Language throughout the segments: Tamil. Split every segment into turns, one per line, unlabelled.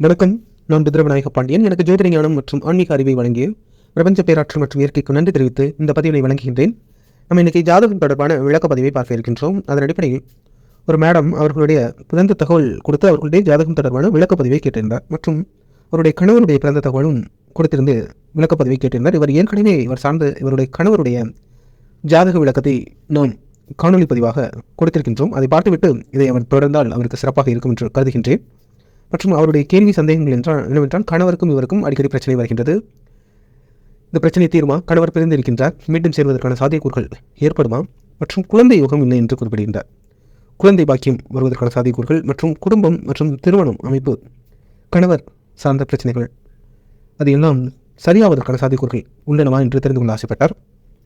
வணக்கம். நான் பித்ரவநாயக பாண்டியன். எனக்கு ஜோதிட ஞானம் மற்றும் ஆன்மீக அறிவை வழங்கிய பிரபஞ்ச பேராற்றல் மற்றும் இயற்கைக்கு நன்றி தெரிவித்து இந்த பதிவினை வழங்குகின்றேன். நம்ம இன்னைக்கு ஜாதகம் தொடர்பான விளக்க பதிவை பார்க்க இருக்கின்றோம். அதன் அடிப்படையில் ஒரு மேடம் அவர்களுடைய பிறந்த தகவல் கொடுத்து அவர்களுடைய ஜாதகம் தொடர்பான விளக்க பதிவை கேட்டிருந்தார். மற்றும் அவருடைய கணவருடைய பிறந்த தகவலும் கொடுத்திருந்து விளக்க பதிவை கேட்டிருந்தார். இவர் ஏற்கனவே இவர் சார்ந்த இவருடைய கணவருடைய ஜாதக விளக்கத்தை நாம் காணொலி பதிவாக கொடுத்திருக்கின்றோம். அதை பார்த்துவிட்டு இதை அவர் தொடர்ந்தால் அவருக்கு சிறப்பாக இருக்கும் என்று கருதுகின்றேன். மற்றும் அவருடைய கேள்வி சந்தேகங்கள் என்றால் என்னவென்றால் கணவருக்கும் இவருக்கும் அடிக்கடி பிரச்சனை வருகின்றது. இந்த பிரச்சனை தீருமா? கணவர் பிரிந்திருக்கின்றார் மீண்டும் சேர்வதற்கான சாத்தியக்கூறுகள் ஏற்படுமா? மற்றும் குழந்தை யோகம் இல்லை என்று குறிப்பிடுகின்றார். குழந்தை பாக்கியம் வருவதற்கான சாத்தியக்கூறுகள் மற்றும் குடும்பம் மற்றும் திருமணம் அமைப்பு கணவர் சார்ந்த பிரச்சனைகள் அது எல்லாம் சரியாவதற்கான சாத்தியக்கூறுகள் உள்ளனவா என்று தெரிந்து கொள்ள ஆசைப்பட்டார்.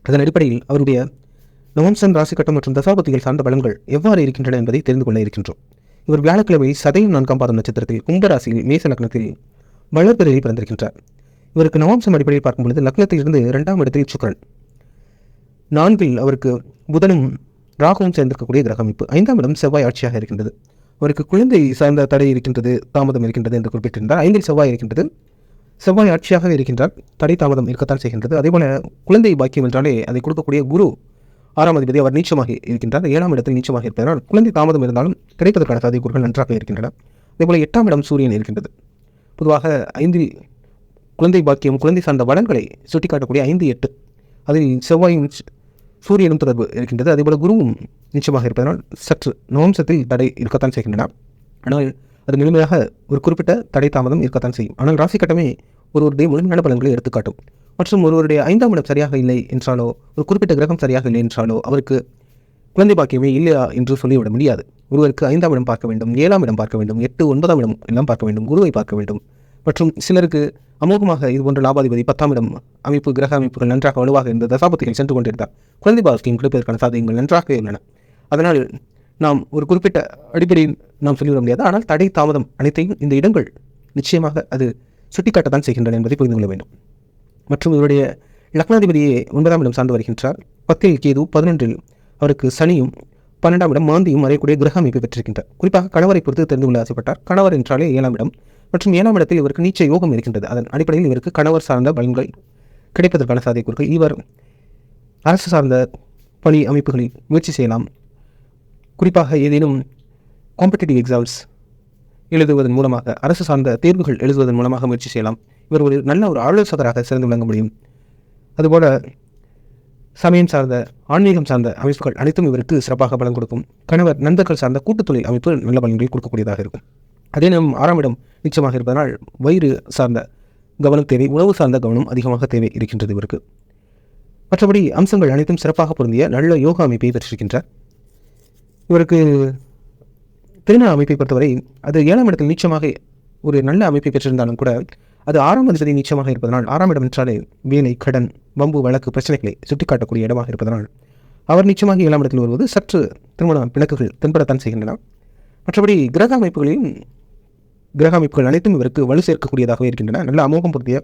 அதன் அடிப்படையில் அவருடைய நவம்சன் ராசிக்கட்டம் மற்றும் தசாபதிகள் சார்ந்த பலன்கள் எவ்வாறு இருக்கின்றன என்பதை தெரிந்து கொள்ள இருக்கின்றோம். இவர் வியாழக்கிழமை சதயம் நான்காம் பாதம் நட்சத்திரத்தில் கும்பராசியில் மேச லக்னத்தில் வளர்பிறையில் பிறந்திருக்கின்றார். இவருக்கு நவாம்சம் அடிப்படையில் பார்க்கும் பொழுது லக்னத்திலிருந்து இரண்டாம் இடத்தில் சுக்கரன். நான்கில் அவருக்கு புதனும் ராகுவும் சேர்ந்திருக்கக்கூடிய கிரக அமைப்பு. ஐந்தாம் இடம் செவ்வாய் ஆட்சியாக இருக்கின்றது. அவருக்கு குழந்தை சார்ந்த தடை இருக்கின்றது தாமதம் இருக்கின்றது என்று குறிப்பிட்டிருந்தார். ஐந்தில் செவ்வாய் இருக்கின்றது. செவ்வாய் ஆட்சியாக இருக்கின்றார். தடை தாமதம் இருக்கத்தான் செய்கின்றது. அதேபோல குழந்தை பாக்கியம் என்றாலே அதை கொடுக்கக்கூடிய குரு ஆறாம் அதிபதி அவர் நீச்சமாக இருக்கின்றார். ஏழாம் இடத்தில் நீச்சமாக இருப்பதனால் குழந்தை தாமதம் இருந்தாலும் கிடைப்பதற்கான சாத்தியக்கூறுகள் நன்றாக இருக்கின்றன. அதேபோல் எட்டாம் இடம் சூரியன் இருக்கின்றது. பொதுவாக ஐந்து குழந்தை பாக்கியம் குழந்தை சார்ந்த வளங்களை சுட்டிக்காட்டக்கூடிய ஐந்து எட்டு. அதில் செவ்வாயும் சூரியனும் தொடர்பு இருக்கின்றது. அதேபோல் குருவும் நிச்சயமாக இருப்பதனால் சற்று நவம்சத்தில் தடை இருக்கத்தான் செய்கின்றன. ஆனால் அது முழுமையாக ஒரு குறிப்பிட்ட தடை தாமதம் இருக்கத்தான் செய்யும். ஆனால் ராசி கட்டமே ஒருவருடைய முழுமையான பலன்களை எடுத்துக்காட்டும். மற்றும் ஒருவருடைய ஐந்தாம் இடம் சரியாக இல்லை என்றாலோ ஒரு குறிப்பிட்ட கிரகம் சரியாக இல்லை என்றாலோ அவருக்கு குழந்தை பாக்கியமே இல்லையா என்று சொல்லிவிட முடியாது. ஒருவருக்கு ஐந்தாம் இடம் பார்க்க வேண்டும் ஏழாம் இடம் பார்க்க வேண்டும் எட்டு ஒன்பதாம் இடம் எல்லாம் பார்க்க வேண்டும் குருவை பார்க்க வேண்டும். மற்றும் சிலருக்கு அமோகமாக இது போன்ற லாபாதிபதி பத்தாம் இடம் அமைப்பு கிரக அமைப்புகள் நன்றாக வலுவாக இருந்த தசாபத்திகள் சென்று கொண்டிருந்தார். குழந்தை பாக்கியம் கிடைப்பதற்கான சாதகங்கள் நன்றாக உள்ளன. அதனால் நாம் ஒரு குறிப்பிட்ட அடிப்படையில் நாம் சொல்லிவிட முடியாது. ஆனால் தடை தாமதம் அனைத்தையும் இந்த இடங்கள் நிச்சயமாக அது சுட்டிக்காட்டத்தான் செய்கின்றன என்பதை புரிந்து கொள்ள வேண்டும். மற்றும் இவருடைய லக்னாதிபதியே ஒன்பதாம் இடம் சார்ந்து வருகின்றார். பத்தில் கேது பதினொன்றில் அவருக்கு சனியும் பன்னெண்டாம் இடம் மாந்தியும் வரையக்கூடிய கிரக அமைப்பை பெற்றிருக்கின்றார். குறிப்பாக கணவரை பொறுத்து தெரிந்து கொள்ள ஆசைப்பட்டார். கணவர் என்றாலே ஏழாம் இடம் மற்றும் ஏழாம் இடத்தில் இவருக்கு நீச்ச யோகம் இருக்கின்றது. அதன் அடிப்படையில் இவருக்கு கணவர் சார்ந்த பலன்கள் கிடைப்பதற்கான சாத்தியக்கூறுகள் இவர் அரசு சார்ந்த பணி அமைப்புகளில் முயற்சி செய்யலாம். குறிப்பாக ஏதேனும் காம்படிட்டிவ் எக்ஸாம்ஸ் எழுதுவதன் மூலமாக அரசு சார்ந்த தேர்வுகள் எழுதுவதன் மூலமாக முயற்சி செய்யலாம். இவர் ஒரு நல்ல ஒரு ஆலோசகராக சிறந்து விளங்க முடியும். அதுபோல சமயம் சார்ந்த ஆன்மீகம் சார்ந்த அமைப்புகள் அனைத்தும் இவருக்கு சிறப்பாக பலன் கொடுக்கும். கணவர் நண்பர்கள் சார்ந்த கூட்டுத்தொழில் அமைப்பு நல்ல பலன்களை கொடுக்கக்கூடியதாக இருக்கும். அதே நேரம் ஆறாம் இடம் நிச்சயமாக இருப்பதனால் வயிறு சார்ந்த கவனம் தேவை உணவு சார்ந்த கவனம் அதிகமாக தேவை இருக்கின்றது இவருக்கு. மற்றபடி அம்சங்கள் அனைத்தும் சிறப்பாக பொருந்திய நல்ல யோகா அமைப்பை பெற்றிருக்கின்றார். இவருக்கு திருநா அமைப்பை பொறுத்தவரை அது ஏழாம் இடத்தில் நிச்சயமாக ஒரு நல்ல அமைப்பை பெற்றிருந்தாலும் கூட அது ஆறாம் அதிபதி நிச்சயமாக இருப்பதனால் ஆறாம் இடம் என்றாலே வேலை கடன் வம்பு வழக்கு பிரச்சனைகளை சுட்டிக்காட்டக்கூடிய இடமாக இருப்பதனால் அவர் நிச்சயமாக ஏழாம் இடத்தில் வருவது சற்று திருமண பிணக்குகள் தென்படத்தான் செய்கின்றன. மற்றபடி கிரக அமைப்புகளையும் கிரக அமைப்புகள் அனைத்தும் இவருக்கு வலு சேர்க்கக்கூடியதாகவே இருக்கின்றன. நல்ல அமோகம் பொருத்திய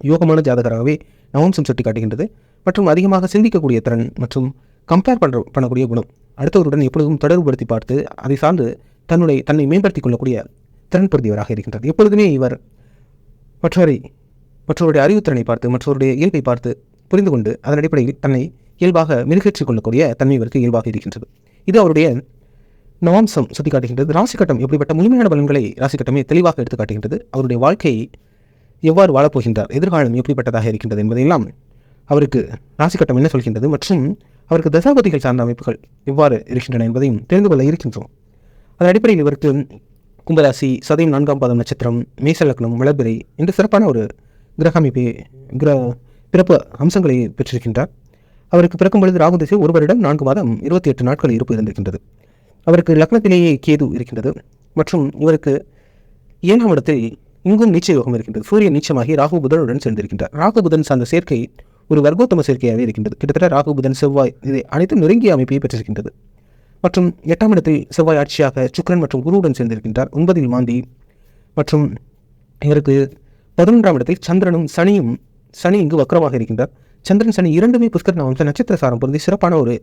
யோகமான ஜாதகராகவே நவம்சம் சுட்டி காட்டுகின்றது மற்றும் அதிகமாக சிந்திக்கக்கூடிய திறன் மற்றும் கம்பேர் பண்ணுற பண்ணக்கூடிய குணம் அடுத்தவருடன் எப்பொழுதும் தொடர்புபடுத்தி பார்த்து அதை சார்ந்து தன்னுடைய தன்னை மேம்படுத்திக் கொள்ளக்கூடிய திறன் பொருந்தியவராக இருக்கின்றது எப்பொழுதுமே இவர் மற்றவரை மற்றவருடைய அறிவுத்திறனை பார்த்து மற்றவருடைய இயல்பை பார்த்து புரிந்து கொண்டு அதன் அடிப்படையில் தன்னை இயல்பாக மெருகேற்றிக் கொள்ளக்கூடிய தன்மை இவருக்கு இயல்பாக இருக்கின்றது. இது அவருடைய நவாம்சம் சுட்டிக்காட்டுகின்றது. ராசிக்கட்டம் எப்படிப்பட்ட முழுமையான பலன்களை ராசிக்கட்டமே தெளிவாக எடுத்து காட்டுகின்றது அவருடைய வாழ்க்கையை எவ்வாறு வாழப்போகின்றார் எதிர்காலம் எப்படிப்பட்டதாக இருக்கின்றது என்பதையெல்லாம் அவருக்கு ராசிக்கட்டம் என்ன சொல்கின்றது மற்றும் அவருக்கு தசாபதிகள் சார்ந்த அமைப்புகள் எவ்வாறு இருக்கின்றன என்பதையும் தெரிந்து கொள்ள இருக்கின்றோம். அதன் அடிப்படையில் இவருக்கு கும்பராசி சதயம் நான்காம் பாதம் நட்சத்திரம் மேச லக்னம் வளர்பிறை என்ற சிறப்பான ஒரு கிரக அமைப்பை கிர பிறப்பு அம்சங்களை பெற்றிருக்கின்றார். அவருக்கு பிறக்கும் பொழுது ராகு திசை ஒரு வருடம் நான்கு மாதம் இருபத்தி எட்டு நாட்கள் இருப்பு இருந்திருக்கின்றது. அவருக்கு லக்னத்திலேயே கேது இருக்கின்றது மற்றும் இவருக்கு ஏழாம் இடத்தில் இங்கும் நீச்ச யோகம் இருக்கின்றது. சூரியன் நீச்சமாகி ராகு புதனுடன் சேர்ந்திருக்கின்றார். ராகு புதன் சார்ந்த சேர்க்கை ஒரு வர்க்கோத்தம சேர்க்கையாகவே இருக்கின்றது. கிட்டத்தட்ட ராகு புதன் செவ்வாய் இதை அனைத்தும் நெருங்கிய அமைப்பை பெற்றிருக்கின்றது. மற்றும் எட்டாம் இடத்தில் செவ்வாய் ஆட்சியாக சுக்கரன் மற்றும் குருவுடன் சேர்ந்திருக்கின்றார். ஒன்பதில் மாந்தி மற்றும் இவருக்கு பதினொன்றாம் இடத்தில் சந்திரனும் சனியும் சனி இங்கு வக்கரமாக இருக்கின்றார். சந்திரன் சனி இரண்டுமே புஷ்கர் வம்ச நட்சத்திர சாரம் பொருந்தி சிறப்பான ஒரு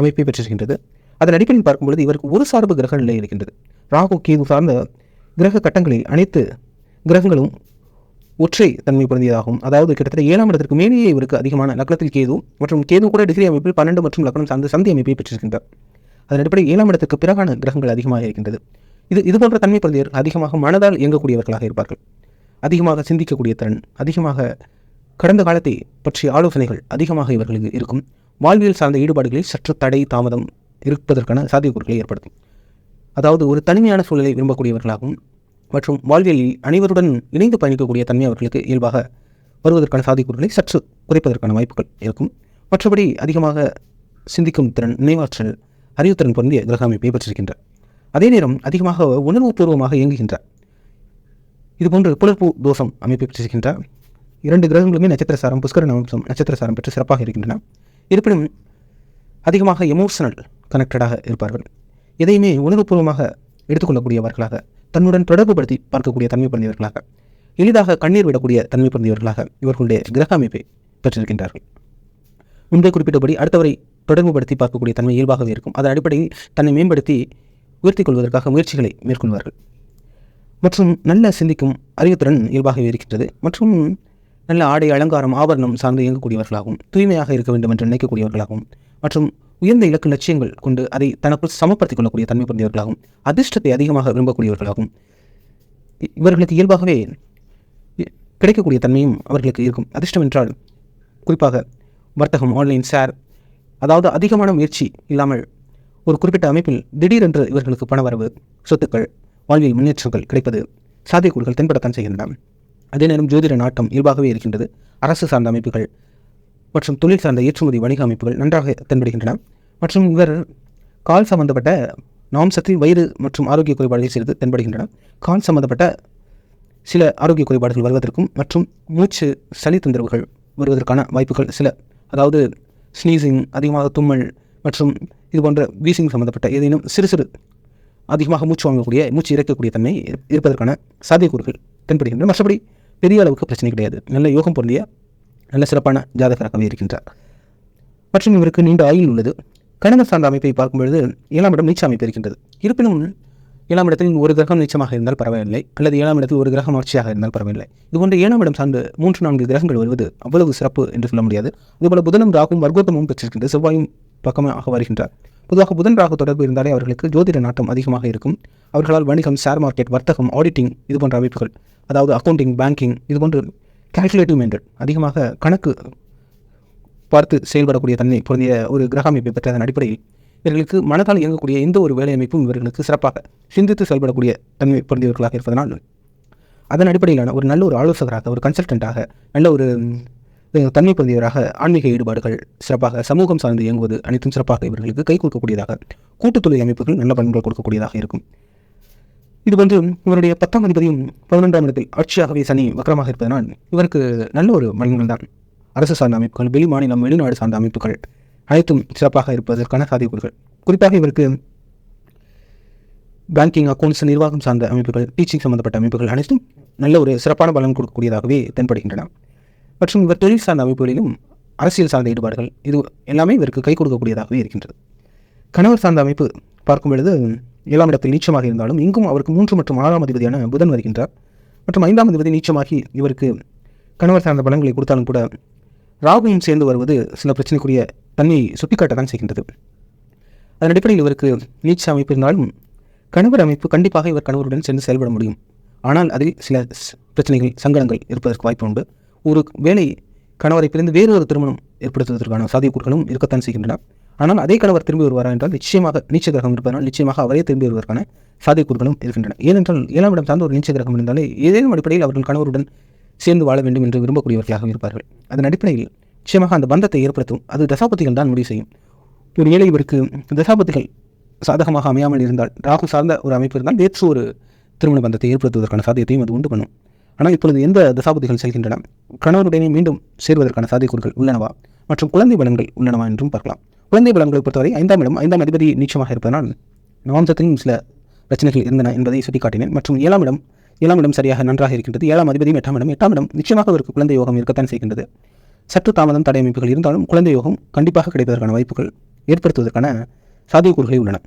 அமைப்பை பெற்றிருக்கின்றது. அதன் அடிப்படையில் பார்க்கும்பொழுது இவருக்கு ஒரு சார்பு கிரக நிலை இருக்கின்றது. ராகு கேது சார்ந்த கிரக கட்டங்களில் அனைத்து கிரகங்களும் ஒற்றை தன்மை பொருந்தியதாகும். அதாவது கிட்டத்தட்ட ஏழாம் இடத்திற்கு மேலேயே இவருக்கு அதிகமான லக்னத்தில் கேது மற்றும் கேது கூட டிகிரி அமைப்பில் பன்னெண்டு மற்றும் லக்னம் சார்ந்த சந்தி அமைப்பை பெற்றிருக்கின்றார். அதன் அடிப்படையில் ஏழாம் இடத்துக்கு பிறகான கிரகங்கள் அதிகமாக இருக்கின்றது. இது இது போன்ற தன்மை பிரதியர் அதிகமாக மனதால் இயங்கக்கூடியவர்களாக இருப்பார்கள். அதிகமாக சிந்திக்கக்கூடிய திறன் அதிகமாக கடந்த காலத்தை பற்றிய ஆலோசனைகள் அதிகமாக இவர்களுக்கு இருக்கும். வாழ்வியல் சார்ந்த ஈடுபாடுகளில் சற்று தடை தாமதம் இருப்பதற்கான சாத்தியக்கூறுகளை ஏற்படுத்தும். அதாவது ஒரு தனிமையான சூழலை விரும்பக்கூடியவர்களாகவும் மற்றும் வாழ்வியலில் அனைவருடன் இணைந்து பயணிக்கக்கூடிய தன்மை அவர்களுக்கு இயல்பாக வருவதற்கான சாத்தியக்கூறுகளை சற்று குறைப்பதற்கான வாய்ப்புகள் இருக்கும். மற்றபடி அதிகமாக சிந்திக்கும் திறன் நினைவாற்றல் அறிவுத்திறன் பொருந்திய கிரக அமைப்பை பெற்றிருக்கின்றார். அதே நேரம் அதிகமாக உணர்வுபூர்வமாக இயங்குகின்றார். இதுபோன்று புலர்பூ தோஷம் அமைப்பை பெற்றிருக்கின்றார். இரண்டு கிரகங்களுமே நட்சத்திர சாரம் புஷ்கர அம்சம் நட்சத்திர சாரம் பெற்று சிறப்பாக இருக்கின்றன. இருப்பினும் அதிகமாக எமோஷனல் கனெக்டடாக இருப்பார்கள். எதையுமே உணர்வுபூர்வமாக எடுத்துக்கொள்ளக்கூடியவர்களாக தன்னுடன் தொடர்புபடுத்தி பார்க்கக்கூடிய தன்மை பொருந்தியவர்களாக எளிதாக கண்ணீர் விடக்கூடிய தன்மை பொருந்தியவர்களாக இவர்களுடைய கிரக அமைப்பை பெற்றிருக்கின்றார்கள். முன்பே குறிப்பிட்டபடி அடுத்தவரை தொடர்புபடுத்தி பார்க்கக்கூடிய தன்மை இயல்பாகவே இருக்கும். அதன் அடிப்படையில் தன்னை மேம்படுத்தி உயர்த்திக் கொள்வதற்காக முயற்சிகளை மேற்கொள்வார்கள். மற்றும் நல்ல சிந்திக்கும் அறிவுத்திறன் இயல்பாகவே இருக்கின்றது. மற்றும் நல்ல ஆடை அலங்காரம் ஆபரணம் சார்ந்து இயங்கக்கூடியவர்களாகவும் தூய்மையாக இருக்க வேண்டும் என்று நினைக்கக்கூடியவர்களாகவும் மற்றும் உயர்ந்த இலக்கு லட்சியங்கள் கொண்டு அதை தனக்குள் சமப்படுத்திக் கொள்ளக்கூடிய தன்மை புரிந்தவர்களாகவும் அதிர்ஷ்டத்தை அதிகமாக விரும்பக்கூடியவர்களாகவும் இ- இவர்களுக்கு இயல்பாகவே கிடைக்கக்கூடிய தன்மையும் அவர்களுக்கு இருக்கும். அதிர்ஷ்டம் என்றால் குறிப்பாக வர்த்தகம் ஆன்லைன் ஷேர் அதாவது அதிகமான முயற்சி இல்லாமல் ஒரு குறிப்பிட்ட அமைப்பில் திடீரென்று இவர்களுக்கு பணவரவு சொத்துக்கள் வாழ்வியல் முன்னேற்றங்கள் கிடைப்பது சாத்தியக்கூறுகள் தென்படத்தான் செய்கின்றன. அதே நேரம் ஜோதிட நாட்டம் இயல்பாகவே இருக்கின்றது. அரசு சார்ந்த அமைப்புகள் மற்றும் தொழில் சார்ந்த ஏற்றுமதி வணிக அமைப்புகள் நன்றாக தென்படுகின்றன. மற்றும் இவர் கால் சம்பந்தப்பட்ட நாம்சத்தில் வயிறு மற்றும் ஆரோக்கிய குறைபாடுகள் சிறிது தென்படுகின்றன. கால் சம்பந்தப்பட்ட சில ஆரோக்கிய குறைபாடுகள் வருவதற்கும் மற்றும் மூச்சு சளி தொந்தரவுகள் வருவதற்கான வாய்ப்புகள் சில. அதாவது ஸ்னீசிங் அதிகமாக தும்மல் மற்றும் இது போன்ற வீசிங் சம்மந்தப்பட்ட ஏதேனும் சிறு சிறு அதிகமாக மூச்சு வாங்கக்கூடிய மூச்சு இறக்கக்கூடிய தன்மை இருப்பதற்கான சாத்தியக்கூறுகள் தென்படுகின்றன. மற்றபடி பெரிய அளவுக்கு பிரச்சனை கிடையாது. நல்ல யோகம் பொருந்திய நல்ல சிறப்பான ஜாதகராகவே இருக்கின்றார் மற்றும் இவருக்கு நீண்ட ஆயுள் உள்ளது. கணவர் சார்ந்த அமைப்பை பார்க்கும்பொழுது ஏழாம் இடம் நீச்ச அமைப்பு இருக்கின்றது. இருப்பினும் ஏழாம் இடத்தில் ஒரு கிரகம் நிச்சயமாக இருந்தால் பரவாயில்லை அல்லது ஏழாம் இடத்தில் ஒரு கிரகம் ஆட்சியாக இருந்தால் பரவாயில்லை. இதுபோன்ற ஏழாம் இடம் சார்ந்து மூன்று நான்கு கிரகங்கள் வருவது அவ்வளவு சிறப்பு என்று சொல்ல முடியாது. இதுபோல புதனும் ராகும் வர்க்கோத்தமும் பெற்றிருக்கின்ற செவ்வாயும் பக்கமாக வருகின்றார். பொதுவாக புதன் ராகு தொடர்பு இருந்தாலே அவர்களுக்கு ஜோதிட நாட்டம் அதிகமாக இருக்கும். அவர்களால் வணிகம் ஷேர் மார்க்கெட் வர்த்தகம் ஆடிட்டிங் இது போன்ற அமைப்புகள் அதாவது அக்கௌண்டிங் பேங்கிங் இது போன்ற கால்குலேட்டிவ் மெண்டட் அதிகமாக கணக்கு பார்த்து செயல்படக்கூடிய தன்மை பொருந்திய ஒரு கிரக அமைப்பை பெற்றதன் அடிப்படையில் இவர்களுக்கு மனதால் இயங்கக்கூடிய எந்த ஒரு வேலை அமைப்பும் இவர்களுக்கு சிறப்பாக சிந்தித்து செயல்படக்கூடிய தன்மை பொருந்தியவர்களாக இருப்பதனால் அதன் அடிப்படையிலான ஒரு நல்ல ஒரு ஆலோசகராக ஒரு கன்சல்டண்ட்டாக நல்ல ஒரு தன்மை பொருந்தியவராக ஆன்மீக ஈடுபாடுகள் சிறப்பாக சமூகம் சார்ந்து இயங்குவது அனைத்தும் சிறப்பாக இவர்களுக்கு கை கொடுக்கக்கூடியதாக கூட்டுத்தொழில் அமைப்புகள் நல்ல பண்புகள் கொடுக்கக்கூடியதாக இருக்கும். இது வந்து இவருடைய பத்தாம் அதிபதியும் பதினொன்றாம் இடத்தில் ஆட்சியாகவே சனி வக்கரமாக இருப்பதனால் இவருக்கு நல்ல ஒரு பலன்கள் தான். அரசு சார்ந்த அமைப்புகள் வெளி மாநிலம் வெளிநாடு சார்ந்த அமைப்புகள் அனைத்தும் சிறப்பாக இருப்பதற்கான சாத்தியக்கூறுகள். குறிப்பாக இவருக்கு பேங்கிங் அக்கௌண்ட்ஸ் நிர்வாகம் சார்ந்த அமைப்புகள் டீச்சிங் சம்பந்தப்பட்ட அமைப்புகள் அனைத்தும் நல்ல ஒரு சிறப்பான பலன் கொடுக்கக்கூடியதாகவே தென்படுகின்றன. மற்றும் இவர் தொழில் சார்ந்த அமைப்புகளிலும் அரசியல் சார்ந்த ஈடுபாடுகள் இது எல்லாமே இவருக்கு கை கொடுக்கக்கூடியதாகவே இருக்கின்றது. கணவர் சார்ந்த அமைப்பு பார்க்கும் பொழுது ஏழாம் இடத்தில் நீச்சமாக இருந்தாலும் இங்கும் அவருக்கு மூன்று மற்றும் ஆறாம் அதிபதியான புதன் வருகின்றார். மற்றும் ஐந்தாம் அதிபதி நீச்சமாகி இவருக்கு கணவர் சார்ந்த பலன்களை கொடுத்தாலும் கூட ராகுவும் சேர்ந்து வருவது சில பிரச்சனைக்குரிய தன்மையை சுட்டிக்காட்டத்தான் செய்கின்றது. அதன் அடிப்படையில் இவருக்கு நீச்ச அமைப்பு இருந்தாலும் கணவர் அமைப்பு கண்டிப்பாக இவர் கணவருடன் சேர்ந்து செயல்பட முடியும். ஆனால் அதில் சில பிரச்சனைகள் சங்கடங்கள் இருப்பதற்கு வாய்ப்பு உண்டு. ஒரு வேலை கணவரை பிரிந்து வேறு ஒரு திருமணம் ஏற்படுத்துவதற்கான சாத்தியக்கூறுகளும் இருக்கத்தான் செய்கின்றன. ஆனால் அதே கணவர் திரும்பி வருவாரா என்றால் நிச்சயமாக நீச்ச கிரகம் இருப்பதனால் நிச்சயமாக அவரே திரும்பி வருவதற்கான சாத்தியக்கூறுகளும் இருக்கின்றன. ஏனென்றால் ஏழாம் இடம் சார்ந்த ஒரு நீச்ச கிரகம் இருந்தாலே ஏதேனும் அடிப்படையில் அவர்கள் கணவருடன் சேர்ந்து வாழ வேண்டும் என்று விரும்பக்கூடியவர்களாக இருப்பார்கள். அதன் அடிப்படையில் நிச்சயமாக அந்த பந்தத்தை ஏற்படுத்தும். அது தசாபதிகள் தான் முடிவு செய்யும். ஒரு ஏழை இவருக்கு தசாபதிகள் சாதகமாக அமையாமல் இருந்தால் ராகு சார்ந்த ஒரு அமைப்பு இருந்தால் வேற்று ஒரு திருமண பந்தத்தை ஏற்படுத்துவதற்கான சாத்தியத்தையும் அது உண்டு பண்ணும். ஆனால் இப்பொழுது எந்த தசாபதிகள் செல்கின்றன? கணவனுடனே மீண்டும் சேர்வதற்கான சாத்தியக்கூறுகள் உள்ளனவா? மற்றும் குழந்தை பலன்கள் உள்ளனவா என்றும் பார்க்கலாம். குழந்தை பலன்களை பொறுத்தவரை ஐந்தாம் இடம் ஐந்தாம் அதிபதி நீச்சமாக இருப்பதனால் நவாம்சத்திலும் சில பிரச்சனைகள் இருந்தன என்பதை சுட்டிக்காட்டினேன். மற்றும் ஏழாம் இடம் ஏழாம் இடம் சரியாக நன்றாக இருக்கின்றது. ஏழாம் அதிபதியும் எட்டாம் இடம். எட்டாம் இடம் நிச்சயமாக அவருக்கு குழந்தை யோகம் இருக்கத்தான் செய்கின்றது. சற்று தாமதம் தடை அமைப்புகள் இருந்தாலும் குழந்தை யோகம் கண்டிப்பாக கிடைப்பதற்கான வாய்ப்புகள் ஏற்படுத்துவதற்கான சாத்தியக்கூறுகளை உள்ளன.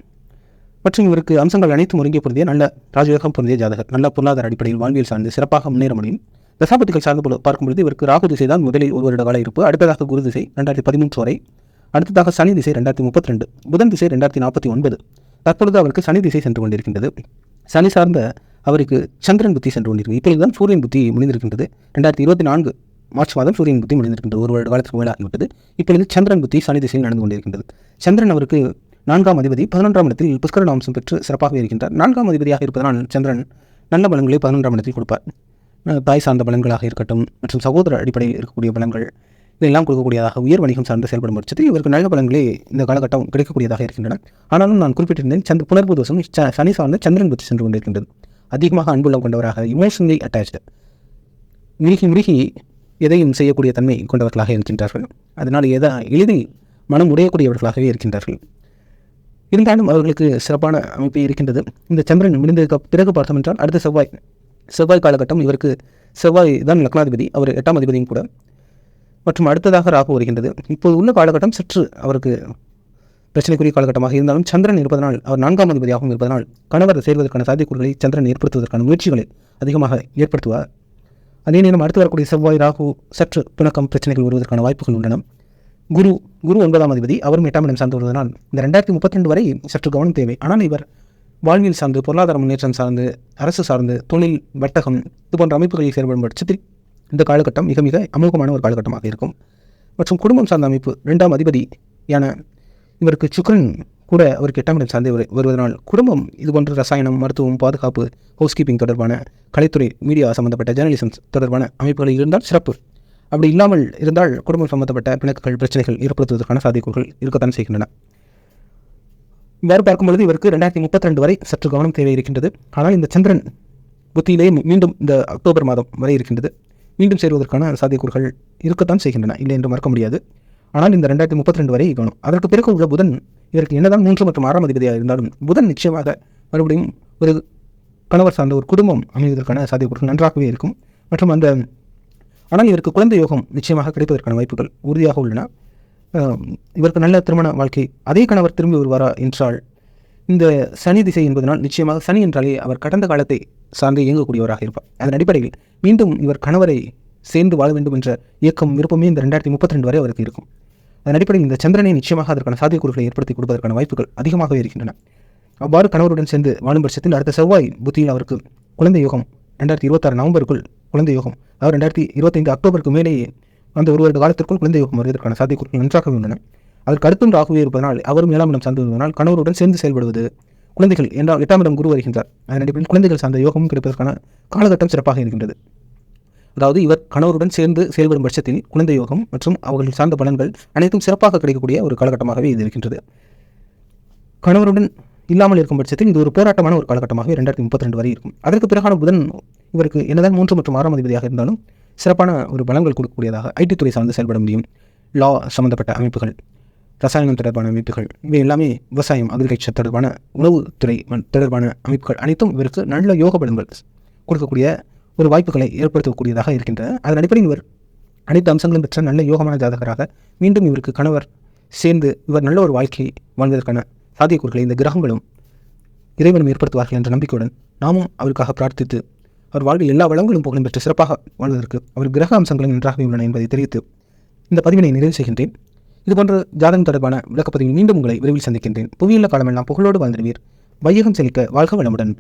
மற்றும் இவருக்கு அம்சங்கள் அனைத்தும் ஒருங்கே பொருந்திய நல்ல ராஜயோகம் பொருந்திய ஜாதகர் நல்ல பொருளாதார அடிப்படையில் வாழ்வியல் சார்ந்து சிறப்பாக முன்னேற முடியும். தசாபதிகள் சார்ந்து பார்க்கும்பொழுது இவருக்கு ராகு திசை தான் முதலில் ஒரு வருட கால இருப்பு. அடுத்ததாக குரு திசை ரெண்டாயிரத்தி பதிமூன்று வரை. அடுத்ததாக சனி திசை ரெண்டாயிரத்தி முப்பத்தி ரெண்டு புதன் திசை ரெண்டாயிரத்தி நாற்பத்தி ஒன்பது. தற்பொழுது அவருக்கு சனி திசை சென்று கொண்டிருக்கின்றது. சனி சார்ந்த அவருக்கு சந்திரன் புத்தி சென்று கொண்டிருக்கிறது இப்பொழுதுதான் சூரியன் புத்தி முடிந்திருக்கின்றது. ரெண்டாயிரத்தி இருபத்தி நான்கு மார்ச் மாதம் சூரியன் புத்தி முடிந்திருக்கின்றது ஒரு வருட காலத்துக்கு மேலாகிவிட்டது இப்பொழுது சந்திரன் புத்தி சனி திசையில் நடந்து கொண்டிருக்கின்றது. சந்திரன் அவருக்கு நான்காம் அதிபதி பதினொன்றாம் இடத்தில் புஷ்கர அம்சம் பெற்று சிறப்பாகவே இருக்கின்றார். நான்காம் அதிபதியாக இருப்பதனால் சந்திரன் நல்ல பலன்களை பதினொன்றாம் இடத்தில் கொடுப்பார். தாய் சார்ந்த பலன்களாக இருக்கட்டும் மற்றும் சகோதர அடிப்படையில் இருக்கக்கூடிய பலன்கள் இதெல்லாம் கொடுக்கக்கூடியதாக உயர் வணிகம் சார்ந்து செயல்படும் பட்சத்தில் இவருக்கு நல்ல பலன்களே இந்த காலகட்டம் கிடைக்கக்கூடியதாக இருக்கின்றன. ஆனாலும் நான் குறிப்பிட்டிருந்தேன் சந்த புனர்பு தோஷம் ச- சனி சார்ந்த சந்திரன் புத்தி சென்று கொண்டிருக்கின்றது. அதிகமாக அன்புள்ளம் கொண்டவராக இமோஷனலி அட்டாச்டு மிருகி மிருகி எதையும் செய்யக்கூடிய தன்மை கொண்டவர்களாக இருக்கின்றார்கள். அதனால் எதா எளிதில் மனம் உடையக்கூடியவர்களாகவே இருக்கின்றார்கள். இருந்தாலும் அவர்களுக்கு சிறப்பான அமைப்பு இருக்கின்றது. இந்த சந்திரன் முடிந்ததுக்கு பிறகு பார்த்தோம் என்றால் அடுத்த செவ்வாய் செவ்வாய் காலகட்டம் இவருக்கு செவ்வாய் தான் லக்னாதிபதி அவர் எட்டாம் அதிபதியும் கூட. மற்றும் அடுத்ததாக ராகு வருகின்றது. இப்போது உள்ள காலகட்டம் சற்று அவருக்கு பிரச்சனைக்குரிய காலகட்டமாக இருந்தாலும் சந்திரன் இருப்பதனால் அவர் நான்காம் அதிபதியாகவும் இருப்பதனால் கணவர் சேர்வதற்கான சாத்தியக்கூறுகளை சந்திரன் ஏற்படுத்துவதற்கான முயற்சிகளை அதிகமாக ஏற்படுத்துவார். அதே நேரம் அடுத்து வரக்கூடிய செவ்வாய் ராகு சற்று பிணக்கம் பிரச்சனைகள் வருவதற்கான வாய்ப்புகள் உள்ளன. குரு குரு ஒன்பதாம் அதிபதி அவரும் எட்டாம் இடம் சார்ந்து வருவதனால் இந்த ரெண்டாயிரத்தி முப்பத்தி ரெண்டு வரை சற்று கவனம் தேவை. ஆனால் இவர் வாழ்வியல் சார்ந்து பொருளாதார முன்னேற்றம் சார்ந்து அரசு சார்ந்து தொழில் வர்த்தகம் இது போன்ற அமைப்புகளில் செயல்படும் பட்சத்தில் இந்த காலகட்டம் மிக மிக அமோகமான ஒரு காலகட்டமாக இருக்கும். மற்றும் குடும்பம் சார்ந்த அமைப்பு ரெண்டாம் அதிபதியான இவருக்கு சுக்ரன் கூட அவருக்கு எட்டாம் இடம் சார்ந்து வருவதனால் குடும்பம் இது போன்ற ரசாயனம் மருத்துவம் பாதுகாப்பு ஹவுஸ் கீப்பிங் தொடர்பான கலைத்துறை மீடியா சம்பந்தப்பட்ட ஜேர்னலிசம் தொடர்பான அமைப்புகளில் இருந்தால் சிறப்பு. அப்படி இல்லாமல் இருந்தால் குடும்பம் சம்பந்தப்பட்ட பிணக்குகள் பிரச்சனைகள் ஏற்படுத்துவதற்கான சாத்தியக்கூறுகள் இருக்கத்தான் செய்கின்றன. வேறு பார்க்கும்பொழுது இவருக்கு ரெண்டாயிரத்தி முப்பத்தி ரெண்டு வரை சற்று கவனம் தேவை இருக்கின்றது. ஆனால் இந்த சந்திரன் புத்தியிலே மீண்டும் இந்த அக்டோபர் மாதம் வரை இருக்கின்றது. மீண்டும் சேருவதற்கான சாத்தியக்கூறுகள் இருக்கத்தான் செய்கின்றன. இல்லை என்று மறக்க முடியாது. ஆனால் இந்த ரெண்டாயிரத்தி முப்பத்தி ரெண்டு வரை கவனம் அதற்கு பிறகு உள்ள புதன் இதற்கு என்னதான் மூன்று மற்றும் ஆறாம் அதிபதியாக இருந்தாலும் புதன் நிச்சயமாக மறுபடியும் ஒரு கணவர் சார்ந்த ஒரு குடும்பம் அமைவதற்கான சாத்தியக்கூறு நன்றாகவே இருக்கும். மற்றும் அந்த ஆனால் இவருக்கு குழந்தை யோகம் நிச்சயமாக கிடைப்பதற்கான வாய்ப்புகள் உறுதியாக உள்ளன. இவருக்கு நல்ல திருமண வாழ்க்கை அதே கணவர் திரும்பி வருவாரா என்றால் இந்த சனி திசை என்பதனால் நிச்சயமாக சனி என்றாலே அவர் கடந்த காலத்தை சார்ந்து இயங்கக்கூடியவராக இருப்பார். அதன் அடிப்படையில் மீண்டும் இவர் கணவரை சேர்ந்து வாழ வேண்டும் என்ற இயக்கம் விருப்பமே இந்த ரெண்டாயிரத்தி முப்பத்தி ரெண்டு வரை அவருக்கு இருக்கும். அதன் அடிப்படையில் இந்த சந்திரனை நிச்சயமாக அதற்கான சாத்தியக்கூறுகளை ஏற்படுத்தி கொடுப்பதற்கான வாய்ப்புகள் அதிகமாகவே இருக்கின்றன. அவ்வாறு கணவருடன் சேர்ந்து வாழும் பட்சத்தில் அடுத்த செவ்வாய் புத்தியில் அவருக்கு குழந்தை யோகம் ரெண்டாயிரத்தி இருபத்தாறு நவம்பருக்குள் குழந்தை யோகம் அதாவது ரெண்டாயிரத்தி இருபத்தைந்து அக்டோபருக்கு மேலேயே அந்த ஒரு வருட காலத்திற்குள் குழந்தை யோகம் வருவதற்கான சாத்தியக்கூறுகள் நன்றாகவே உள்ளன. அதற்கு அடுத்தும் ராகுவே இருப்பதனால் அவரும் ஏழாம் இடம் சார்ந்து வருவதனால் கணவருடன் சேர்ந்து செயல்படுவது குழந்தைகள் என்றால் எட்டாம் இடம் குரு வருகின்றார். அதன் அடிப்படையில் குழந்தைகள் சார்ந்த யோகமும் கிடைப்பதற்கான காலகட்டம் சிறப்பாக இருக்கின்றது. அதாவது இவர் கணவருடன் சேர்ந்து செயல்படும் பட்சத்தில் குழந்தை யோகம் மற்றும் அவர்கள் சார்ந்த பலன்கள் அனைத்தும் சிறப்பாக கிடைக்கக்கூடிய ஒரு காலகட்டமாகவே இது இருக்கின்றது. கணவருடன் இல்லாமல் இருக்கும் பட்சத்தில் இது ஒரு போராட்டமான ஒரு காலகட்டமாகவே ரெண்டாயிரத்தி முப்பத்தி ரெண்டு வரை இருக்கும். அதற்கு பிறகான புதன் இவருக்கு என்னதான் மூன்று மற்றும் ஆறாம் அதிபதியாக இருந்தாலும் சிறப்பான ஒரு பலங்கள் கொடுக்கக்கூடியதாக ஐடி துறை சார்ந்து செயல்பட முடியும். லா சம்பந்தப்பட்ட அமைப்புகள் ரசாயனம் தொடர்பான அமைப்புகள் இவை எல்லாமே விவசாயம் அக்ரிகல்ச்சர் தொடர்பான உணவுத்துறை தொடர்பான அமைப்புகள் அனைத்தும் இவருக்கு நல்ல யோக பலன்கள் கொடுக்கக்கூடிய ஒரு வாய்ப்புகளை ஏற்படுத்தக்கூடியதாக இருக்கின்றன அதன் அடிப்படையில் இவர் அனைத்து அம்சங்களும் பெற்ற நல்ல யோகமான ஜாதகராக மீண்டும் இவருக்கு கணவர் சேர்ந்து இவர் நல்ல ஒரு வாழ்க்கையை வாழ்வதற்கான சாத்தியக்கூறுகளை இந்த கிரகங்களும் இறைவனும் ஏற்படுத்துவார்கள் என்ற நம்பிக்கையுடன் நாமும் அவருக்காக பிரார்த்தித்து அவர் வாழ்வில் எல்லா வளங்களும் புகழும் பெற்று சிறப்பாக வாழ்வதற்கு அவர் கிரக அம்சங்களும் நன்றாகவே உள்ளன என்பதை தெரிவித்து இந்த பதிவினை நிறைவு செய்கின்றேன். இதுபோன்ற ஜாதகம் தொடர்பான விளக்கப்பதிவில் மீண்டும் உங்களை விரைவில் சந்திக்கின்றேன். புவியுள்ள காலமெல்லாம் புகழோடு வாழ்ந்திருவீர் வையகம் செழிக்க வாழ்க வளமுடன்.